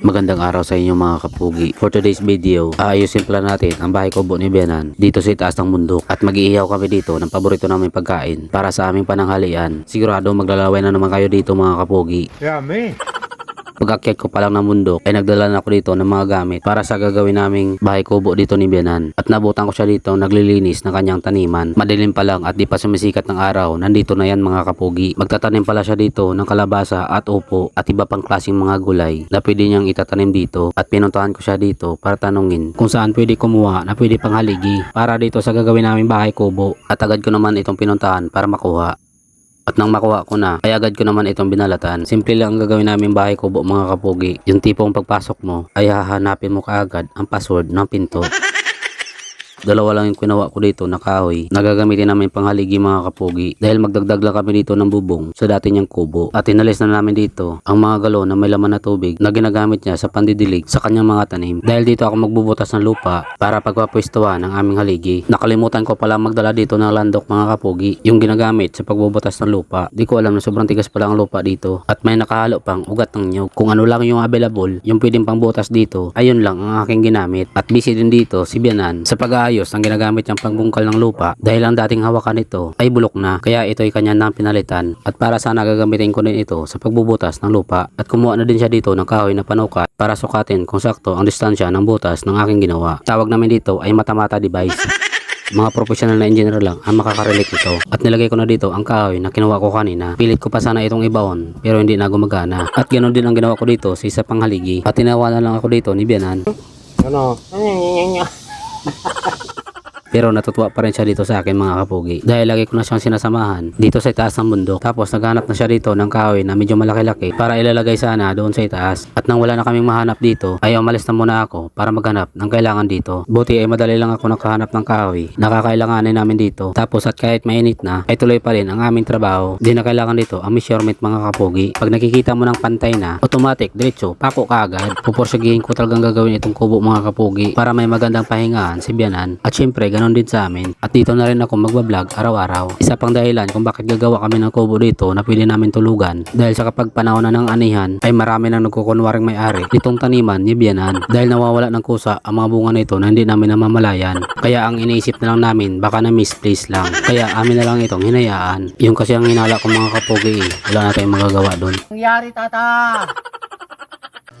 Magandang araw sa inyo mga kapugi. For today's video, aayusin pala natin ang bahay kubo ni Benan dito sa itaas ng bundok at mag-iihaw kami dito ng paborito naming pagkain para sa aming pananghalian. Sigurado maglalaway na naman kayo dito mga kapugi. Yummy. Pag-akyat ko pa lang ng bundok ay nagdala na ako dito ng mga gamit para sa gagawin naming bahay kubo dito ni Benan. At nabutan ko siya dito naglilinis ng kanyang taniman. Madilim pa lang at di pa sumisikat ng araw, nandito na yan mga kapugi. Magtatanim pala siya dito ng kalabasa at upo at iba pang klaseng mga gulay na pwede niyang itatanim dito. At pinuntahan ko siya dito para tanungin kung saan pwede kumuha na pwede pang haligi para dito sa gagawin naming bahay kubo. At agad ko naman itong pinuntahan para makuha. At nang makuha ko na, ay agad ko naman itong binalatan. Simple lang ang gagawin namin bahay kubo mga kapugi. Yung tipong pagpasok mo, ay hahanapin mo kaagad ang password ng pinto. Dalawa lang yung kinuha ko dito na kahoy. Na gagamitin namin panghaligi mga kapugi dahil magdagdag lang kami dito ng bubong sa dati niyang kubo. At inalis na namin dito ang mga galon na may laman na tubig na ginagamit niya sa pandidilig sa kanyang mga tanim. Dahil dito ako magbubutas ng lupa para pagpapwestuhan ng aming haligi. Nakalimutan ko pala magdala dito ng landok mga kapugi yung ginagamit sa pagbubutas ng lupa. Di ko alam na sobrang tigas pala ang lupa dito at may nakahalo pang ugat ng nyug kung ano lang yung available yung pwedeng pangbutas dito ayun lang ang aking ginamit. At busy din dito si Bianan sa pag-aayos ng ginagamit niyang pangbungkal ng lupa dahil ang dating hawakan nito ay bulok na kaya ito ay kanya nang pinalitan at para sana gagamitin ko din ito sa pagbubutas ng lupa at kumuha na din siya dito ng kahoy na panukat para sukatin kung sakto ang distansya ng butas ng aking ginawa. Tawag namin dito ay matamata device. Mga professional na engineer lang ang makakarelate nito. At nilagay ko na dito ang kahoy na kinuha ko kanina. Pilit ko pa sana itong ibaon pero hindi na gumagana. At ganoon din ang ginawa ko dito sa isa pang haligi. At tinawa na lang ako dito ni Bianan. Ano? Pero natutuwa pa rin siya dito sa akin mga kapugi. Dahil lagi ko na siyang sinasamahan dito sa itaas ng bundok. Tapos naghanap na siya dito ng kahoy na medyo malaki-laki para ilalagay sana doon sa itaas. At nang wala na kaming mahanap dito ay umalis na muna ako para maghanap ng kailangan dito. Buti ay madali lang ako nakahanap ng kahoy. Nakakailanganin namin dito. Tapos at kahit mainit na ay tuloy pa rin ang aming trabaho. Di na kailangan dito ang measurement mga kapugi. Pag nakikita mo ng pantay na, automatic, diretso, pako ka agad. Pupursigihin ko talagang gagawin itong kubo mga kapugi para may magandang pahingaan si Bianan. At syempre, ganon din sa amin. At dito na rin ako magbablog araw-araw. Isa pang dahilan kung bakit gagawa kami ng kubo dito na pwede namin tulugan. Dahil sa kapag panahon na ng anihan ay marami nang nagkukunwaring may-ari nitong taniman ni Bianan. Dahil nawawala ng kusa ang mga bunga nito na hindi namin namamalayan. Kaya ang iniisip na lang namin baka na misplace lang. Kaya amin na lang itong hinayaan. Yung kasi ang hinala kong mga kapugi eh. Wala na tayong magagawa doon. Nangyari tata.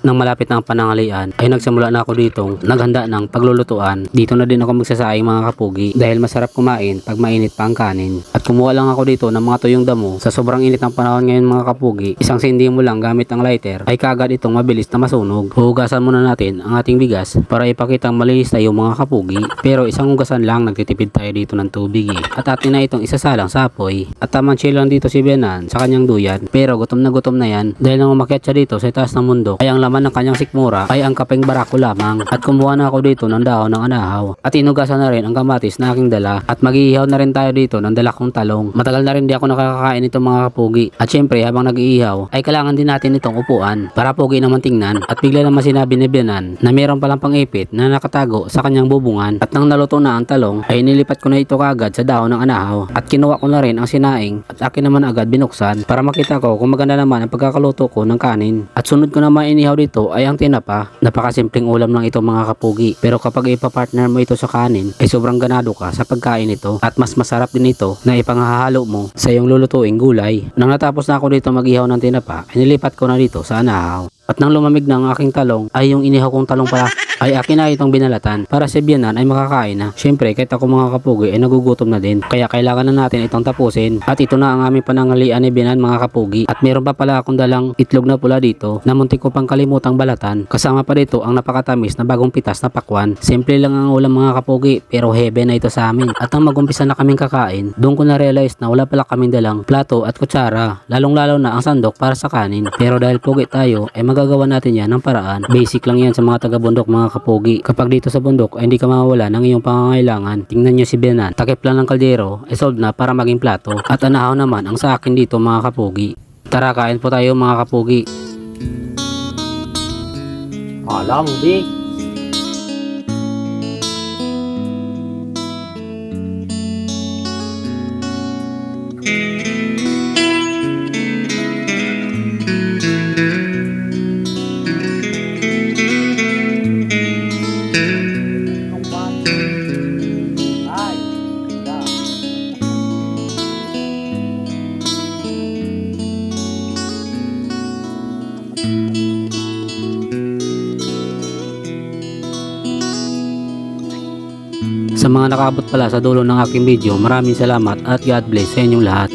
Nang malapit na ang panangalian ay nagsimula na ako ditong naghanda ng paglulutuan. Dito na din ako magsasaing mga kapugi dahil masarap kumain pag mainit pa ang kanin. At kumuha lang ako dito ng mga tuyong damo sa sobrang init ng panahon ngayon mga kapugi. Isang sindi mo lang gamit ang lighter ay kagad itong mabilis na masunog. Huhugasan muna natin ang ating bigas para ipakitang malinis tayo mga kapugi. Pero isang hugasan lang nagtitipid tayo dito ng tubig eh. At atin na itong isasalang sa apoy. At tamang chill lang dito si Benan sa kanyang duyan. Pero gutom na gutom na yan dahil nang umakyat siya dito sa taas ng mundo ay ang laman ng kanyang sikmura ay ang kapeng barako lamang. At kumuha na ako dito ng dahon ng anahaw. At inugasan na rin ang kamatis na aking dala. At mag-iihaw na rin tayo dito ng dala kong talong. Matagal na rin di ako nakakakain itong mga kapugi. At syempre habang nag-iihaw ay kailangan din natin itong upuan para pugi naman tingnan. At bigla naman sinabi ni Benan na meron palang pang-ipit na nakatago sa kanyang bubungan. At nang naluto na ang talong ay nilipat ko na ito kagad sa dahon ng anahaw. At kinuha ko na rin ang sinaing at akin naman agad binuksan para makita ko kung maganda naman ang pagkakaluto ko ng kanin. At sunod ko naman inihaw dito ay ang tinapa. Napakasimpleng ulam lang ito mga kapugi. Pero kapag ipapartner mo ito sa kanin ay sobrang ganado ka sa pagkain nito. At mas masarap din ito na ipanghahalo mo sa iyong lulutuing gulay. Nang natapos na ako dito mag-ihaw ng tinapa ay nilipat ko na dito sa anahaw. At nang lumamig na ang aking talong ay yung inihaw kong talong pala ay akin na itong binalatan para si Bianan ay makakain na. Syempre kahit ako mga kapugi ay nagugutom na din kaya kailangan na natin itong tapusin. At ito na ang aming panangalian ni Bianan mga kapugi. At meron pa pala akong dalang itlog na pula dito na muntik ko pang kalimutang balatan. Kasama pa dito ang napakatamis na bagong pitas na pakwan. Simple lang ang ulam mga kapugi pero heaven na ito sa amin. At nang magumpisa na kaming kakain, doon ko na realize na wala pala kaming dalang plato at kutsara. Lalong lalo na ang sandok para sa kanin. Pero dahil pugi tayo ay magagawa natin yan ng paraan. Basic lang yan sa mga taga-bundok mga kapugi. Kapag dito sa bundok ay hindi ka mawawala ng iyong pangangailangan. Tingnan nyo si Benan. Takip lang ng kaldero ay solved na para maging plato. At anahaw naman ang sa akin dito mga kapugi. Tara kain po tayo mga kapugi. Alam, di. Sa mga nakaabot pala sa dulo ng aking video, maraming salamat at God bless sa inyong lahat.